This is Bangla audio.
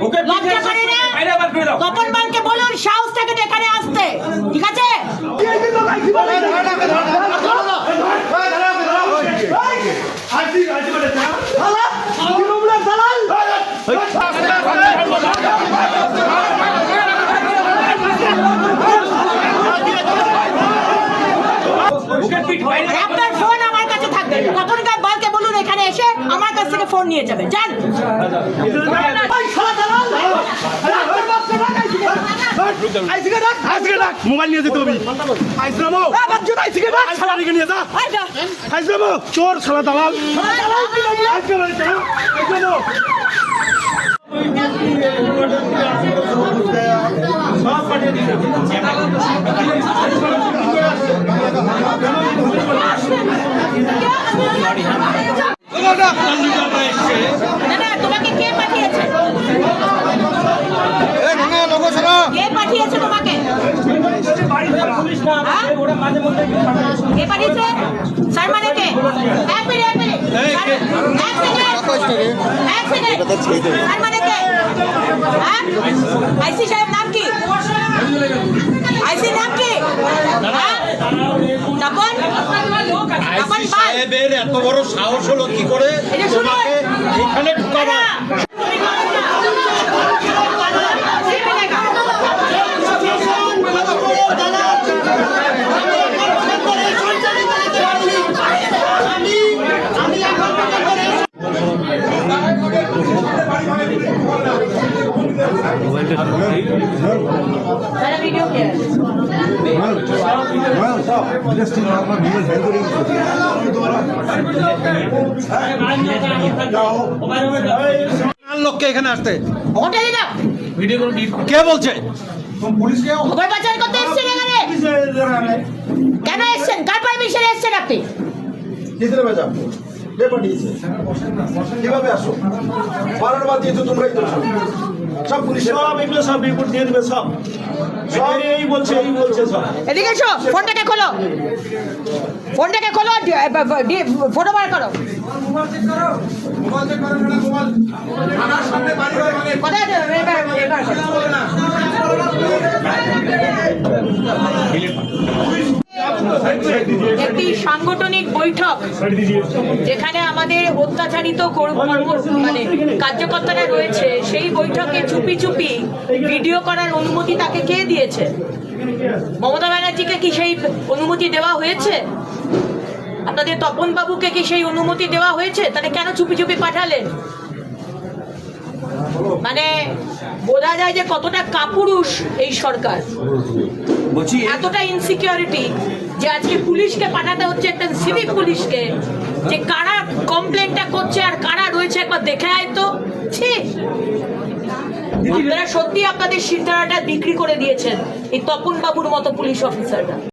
我跟你 আমার কাছ থেকে ফোন নিয়ে যাবে যান। মোবাইল নিয়ে যেতে হবে। চোর শালা দালাল। তোমাকে কে পাঠিয়েছে? কে পাঠিয়েছে তোমাকে? কে পাঠিয়েছে? স্যার মানে কে? এক মিনিট। এক মিনিট। স্যার মানে কে? হ্যাঁ? আইসি সাহেব নাম কি? আইসি নাম কি? সাহেবের এত বড় সাহস হলো কি করে। তোমাকে এখানে ঢুকাবো। ভিডিও লোককে এখানে আসতে? কে বলছে? খবর পাচার করতে এসেছেন এখানে? কেন এসেছেন? কার পারমিশনে এসেছেন আপনি? কীভাবে আসো? বারোটা বাদ দিয়ে তো তোমরাই তো সব পুলিশ সব এগুলো সব রিপোর্ট দিয়ে দেবে সব। সব এই বলছে এই বলছে সব। এদিকে এসো ফোনটাকে খোলো। ফোনটাকে খোলো ফটো বার করো। কোথায় একটি সাংগঠনিক বৈঠক যেখানে আমাদের অত্যাচারিত মানে কার্যকর্তারা রয়েছে সেই বৈঠকে চুপি চুপি ভিডিও করার অনুমতি তাকে কে দিয়েছে? মমতা ব্যানার্জিকে কি সেই অনুমতি দেওয়া হয়েছে? আপনাদের তপন বাবুকে কি সেই অনুমতি দেওয়া হয়েছে? তাহলে কেন চুপি চুপি পাঠালেন? মানে বোঝা যায় যে কতটা কাপুরুষ এই সরকার। এতটা ইনসিকিউরিটি যে আজকে পুলিশকে পাঠাতে হচ্ছে একটা সিভিক পুলিশকে, যে কারা কমপ্লেনটা করছে আর কারা রয়েছে একবার দেখে আয় তো। সত্যি আপনাদের সিদ্ধারাটা বিক্রি করে দিয়েছেন এই তপন বাবুর মতো পুলিশ অফিসাররা